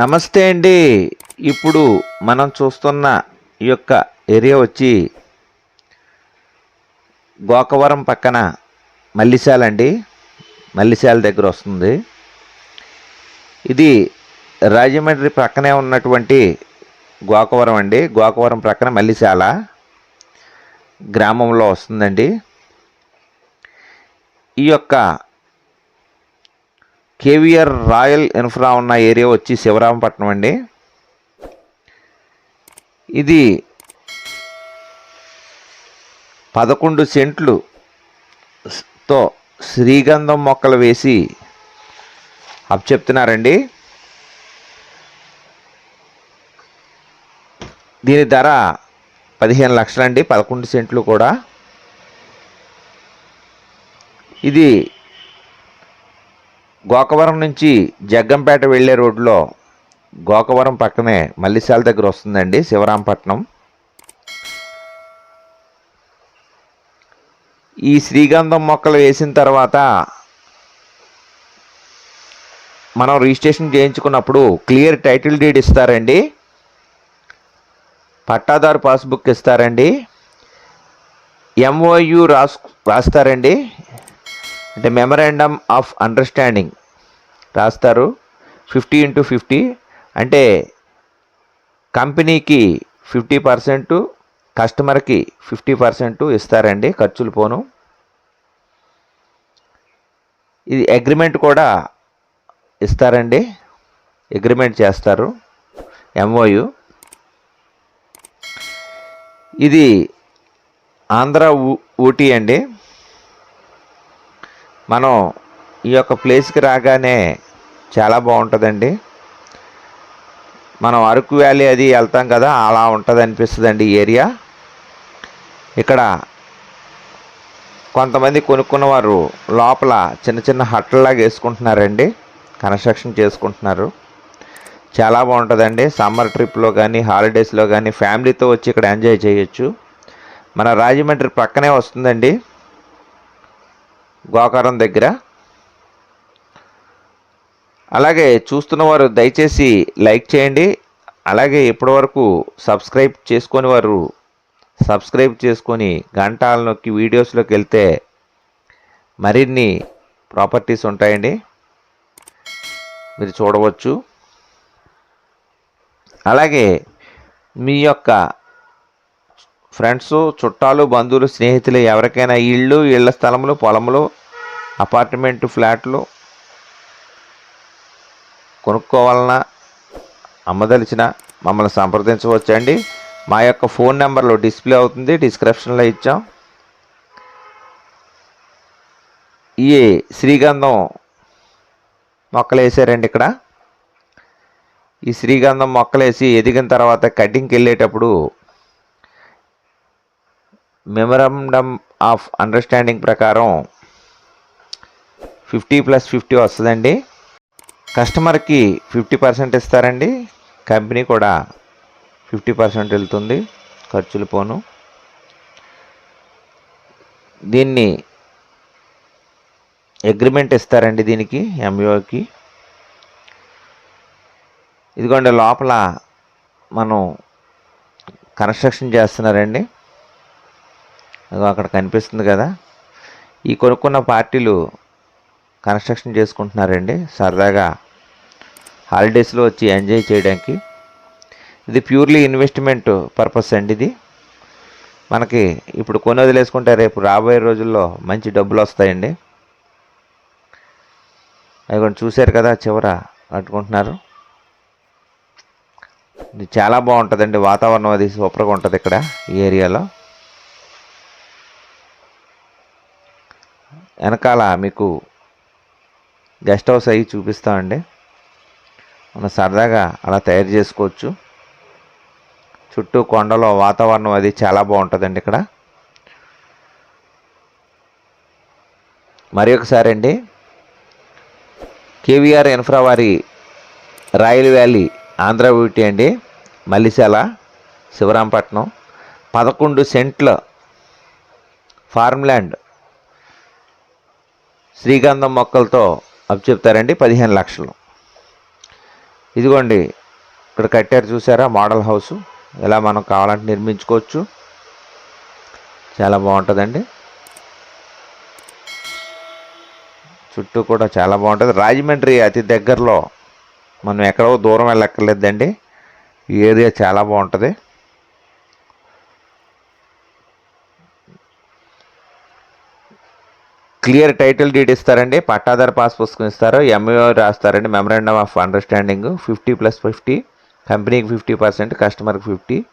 నమస్తే అండి. ఇప్పుడు మనం చూస్తున్న ఈ యొక్క ఏరియా వచ్చి గోకవరం పక్కన మల్లిశాల అండి. మల్లిశాల దగ్గర వస్తుంది. ఇది రాజమండ్రి ప్రక్కనే ఉన్నటువంటి గోకవరం అండి. గోకవరం ప్రక్కన మల్లిశాల గ్రామంలో వస్తుందండి. ఈ యొక్క కేవీఆర్ రాయల్ ఇన్ఫ్రా ఉన్న ఏరియా వచ్చి శివరామపట్నం అండి. ఇది పదకొండు సెంట్లు తో శ్రీగంధం మొక్కలు వేసి అప్ చెప్తున్నారండి. దీని ధర పదిహేను లక్షలండి పదకొండు సెంట్లు కూడా. ఇది గోకవరం నుంచి జగ్గంపేట వెళ్ళే రోడ్లో గోకవరం పక్కనే మల్లిశాల దగ్గర వస్తుందండి శివరాంపట్నం. ఈ శ్రీగంధం మొక్కలు వేసిన తర్వాత మనం రిజిస్ట్రేషన్ చేయించుకున్నప్పుడు క్లియర్ టైటిల్ డీడ్ ఇస్తారండి. పట్టాదారు పాస్బుక్ ఇస్తారండి. ఎంఓయు రాస్ రాస్తారండి. అంటే మెమరాండమ్ ఆఫ్ అండర్స్టాండింగ్ రాస్తారు. ఫిఫ్టీ ఇంటూ ఫిఫ్టీ అంటే కంపెనీకి ఫిఫ్టీ పర్సెంట్ కస్టమర్కి ఫిఫ్టీ పర్సెంట్ ఇస్తారండి ఖర్చులు పోను. ఇది అగ్రిమెంట్ కూడా ఇస్తారండి. అగ్రిమెంట్ చేస్తారు. ఎంఓయు ఇది ఆంధ్ర ఊ- ఊటీ అండి. మనం ఈ యొక్క ప్లేస్కి రాగానే చాలా బాగుంటుందండి. మనం అరకు వ్యాలీ అది వెళ్తాం కదా అలా ఉంటుంది అనిపిస్తుందండి ఈ ఏరియా. ఇక్కడ కొంతమంది కొనుక్కున్న వారు లోపల చిన్న చిన్న హట్లలాగా వేసుకుంటున్నారండి. కన్స్ట్రక్షన్ చేసుకుంటున్నారు. చాలా బాగుంటుందండి. సమ్మర్ ట్రిప్లో కానీ హాలిడేస్లో కానీ ఫ్యామిలీతో వచ్చి ఇక్కడ ఎంజాయ్ చేయొచ్చు. మన రాజమండ్రి పక్కనే వస్తుందండి. గోకారం దగ్గర. అలాగే చూస్తున్న వారు దయచేసి లైక్ చేయండి. అలాగే ఇప్పటివరకు సబ్స్క్రైబ్ చేసుకొని వారు సబ్స్క్రైబ్ చేసుకొని గంటాల నొక్కి వీడియోస్లోకి వెళ్తే మరిన్ని ప్రాపర్టీస్ ఉంటాయండి. మీరు చూడవచ్చు. అలాగే మీ యొక్క ఫ్రెండ్స్ చుట్టాలు బంధువులు స్నేహితులు ఎవరికైనా ఇళ్ళు ఇళ్ళ స్థలములు పొలములు అపార్ట్మెంట్ ఫ్లాట్లు కొనుక్కోవాలన్నా అమ్మదలిచిన మమ్మల్ని సంప్రదించవచ్చండి. మా యొక్క ఫోన్ నెంబర్లో డిస్ప్లే అవుతుంది డిస్క్రిప్షన్లో ఇచ్చాం. ఈ శ్రీగంధం మొక్కలు వేసారండి ఇక్కడ. ఈ శ్రీగంధం మొక్కలేసి ఎదిగిన తర్వాత కటింగ్కి వెళ్ళేటప్పుడు మెమరండమ్ ఆఫ్ అండర్స్టాండింగ్ ప్రకారం ఫిఫ్టీ ప్లస్ ఫిఫ్టీ వస్తుందండి. కస్టమర్కి ఫిఫ్టీ పర్సెంట్ ఇస్తారండి. కంపెనీ కూడా ఫిఫ్టీ పర్సెంట్ వెళ్తుంది. ఖర్చులు పోను. దీన్ని అగ్రిమెంట్ ఇస్తారండి దీనికి ఎంఈఓకి ఇదిగోండి లోపల మనం కన్స్ట్రక్షన్ చేస్తున్నారండి. అక్కడ కనిపిస్తుంది కదా. ఈ కొనుక్కున్న పార్టీలు కన్స్ట్రక్షన్ చేసుకుంటున్నారండి. సరదాగా హాలిడేస్లో వచ్చి ఎంజాయ్ చేయడానికి. ఇది ప్యూర్లీ ఇన్వెస్ట్మెంట్ పర్పస్ అండి ఇది. మనకి ఇప్పుడు కొని వదిలేసుకుంటే రేపు రాబోయే రోజుల్లో మంచి డబ్బులు వస్తాయండి. అవి కూడా చూశారు కదా చివర కట్టుకుంటున్నారు ఇది చాలా బాగుంటుందండి. వాతావరణం అది సూపర్గా ఉంటుంది ఇక్కడ ఈ ఏరియాలో. వెనకాల మీకు గెస్ట్ హౌస్ అవి చూపిస్తామండి మనం సరదాగా అలా తయారు చేసుకోవచ్చు. చుట్టూ కొండలో వాతావరణం అది చాలా బాగుంటుందండి ఇక్కడ. మరి ఒకసారి అండి. కేవీఆర్ ఇన్ఫ్రా వారి రాయల్ వ్యాలీ ఆంధ్ర బ్యూటీ అండి. మల్లిశాల శివరాంపట్నం పదకొండు సెంట్ల ఫార్మ్ ల్యాండ్ శ్రీగంధం మొక్కలతో అప్పు చెప్తారండి పదిహేను లక్షలు. ఇదిగోండి ఇక్కడ కట్టారు చూసారా మోడల్ హౌస్. ఇలా మనం కావాలంటే నిర్మించుకోవచ్చు. చాలా బాగుంటుందండి. చుట్టూ కూడా చాలా బాగుంటుంది. రాజమండ్రి అతి దగ్గరలో మనం ఎక్కడో దూరం వెళ్ళక్కర్లేదండి. ఈ ఏరియా చాలా బాగుంటుంది. క్లియర్ టైటిల్ డీడ్ ఇస్తారండి. పట్టాదారు పాస్ పుస్తకం ఇస్తారు. MO రాస్తారండి. Memorandum of understanding fifty plus fifty కంపెనీకి ఫిఫ్టీ పర్సెంట్ కస్టమర్కి ఫిఫ్టీ.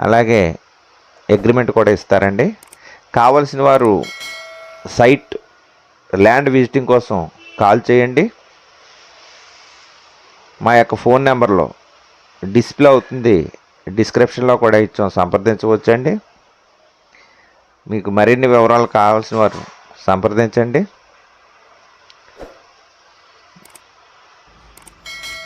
అలాగే అగ్రిమెంట్ కూడా ఇస్తారండి. కావలసిన వారు సైట్ ల్యాండ్ విజిటింగ్ కోసం కాల్ చేయండి. మా యొక్క ఫోన్ నెంబర్లో డిస్ప్లే అవుతుంది. డిస్క్రిప్షన్లో కూడా ఇచ్చాం. సంప్రదించవచ్చండి. మీకు మరిన్ని వివరాలు కావాల్సిన వారు సంప్రదించండి.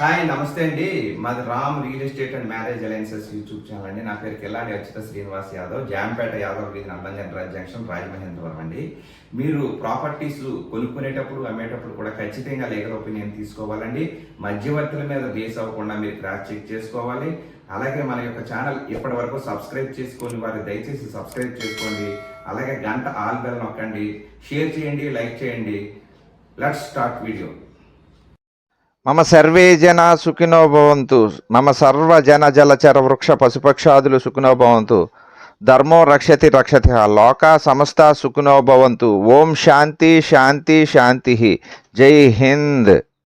హాయ్ నమస్తే అండి. మాది Ram real estate and marriage alliances YouTube channel అండి. నా పేరు కిల్లాడి అచ్యుత శ్రీనివాస్ యాదవ్. జాంపేట యాదవ్ వీధి నందంజన్ జంక్షన్ రాజమహేంద్రవరం అండి. మీరు ప్రాపర్టీస్ కొనుక్కునేటప్పుడు అమ్మేటప్పుడు కూడా ఖచ్చితంగా లీగల్ ఒపీనియన్ తీసుకోవాలండి. మధ్యవర్తుల మీద బేస్ అవ్వకుండా మీరు క్రాస్ చెక్ చేసుకోవాలి. అలాగే మన యొక్క ఛానల్ ఇప్పటి వరకు సబ్స్క్రైబ్ చేసుకొని వారు దయచేసి సబ్స్క్రైబ్ చేసుకోండి. అలాగే గంట ఆల్ బెల్ నొక్కండి. షేర్ చేయండి లైక్ చేయండి. లెట్స్ స్టార్ట్ వీడియో మమ సర్వే జన సుఖినో భవంతు. మమ సర్వ జన జలచర వృక్ష పశుపక్షాదులు సుఖినో భవంతు. ధర్మో రక్షతి రక్షతి లోక సమస్త సుఖినో భవంతు. ఓం శాంతి శాంతి శాంతి. జై హింద్.